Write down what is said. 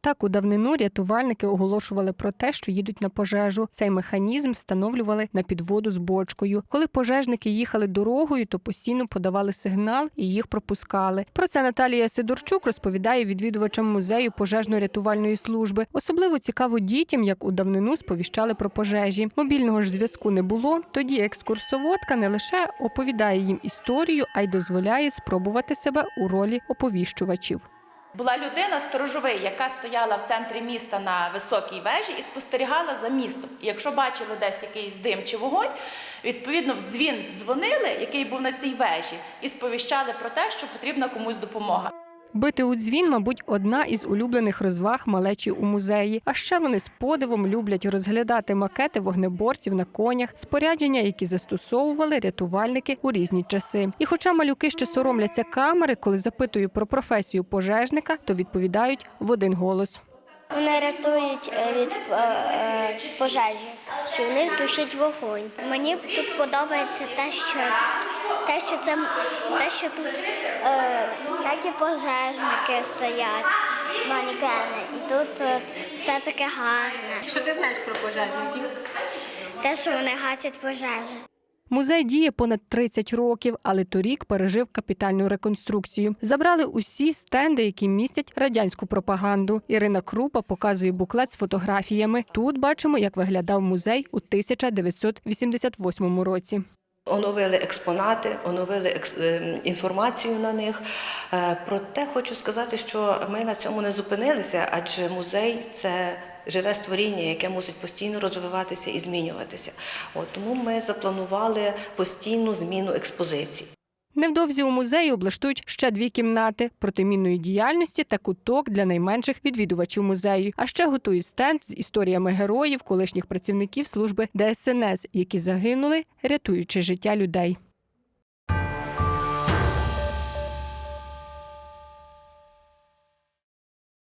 Так у давнину рятувальники оголошували про те, що їдуть на пожежу. Цей механізм встановлювали на підводу з бочкою. Коли пожежники їхали дорогою, то постійно подавали сигнал і їх пропускали. Про це Наталія Сидорчук розповідає відвідувачам музею пожежно-рятувальної служби. Особливо цікаво дітям, як у давнину сповіщали про пожежі. Мобільного ж зв'язку не було. Тоді екскурсоводка не лише оповідає їм історію, а й дозволяє спробувати себе у ролі оповіщувачів. Була людина сторожовий, яка стояла в центрі міста на високій вежі і спостерігала за містом. І якщо бачили десь якийсь дим чи вогонь, відповідно в дзвін дзвонили, який був на цій вежі, і сповіщали про те, що потрібна комусь допомога. Бити у дзвін, мабуть, одна із улюблених розваг малечі у музеї. А ще вони з подивом люблять розглядати макети вогнеборців на конях, спорядження, які застосовували рятувальники у різні часи. І хоча малюки ще соромляться камери, коли запитую про професію пожежника, то відповідають в один голос. Вони рятують е, від е, е, пожежі, що вони тушать вогонь. Мені тут подобається те, що те, що це те, що тут е, всякі пожежники стоять, манікени. І тут е, все таке гарне. Що ти знаєш про пожежників? Те, що вони гасять пожежі. Музей діє понад 30 років, але торік пережив капітальну реконструкцію. Забрали усі стенди, які містять радянську пропаганду. Ірина Крупа показує буклет з фотографіями. Тут бачимо, як виглядав музей у 1988 році. Оновили експонати, оновили е, інформацію на них. Е, Проте хочу сказати, що ми на цьому не зупинилися, адже музей це живе створіння, яке мусить постійно розвиватися і змінюватися. От тому ми запланували постійну зміну експозицій. Невдовзі у музеї облаштують ще дві кімнати протимінної діяльності та куток для найменших відвідувачів музею. А ще готують стенд з історіями героїв, колишніх працівників служби ДСНС, які загинули, рятуючи життя людей.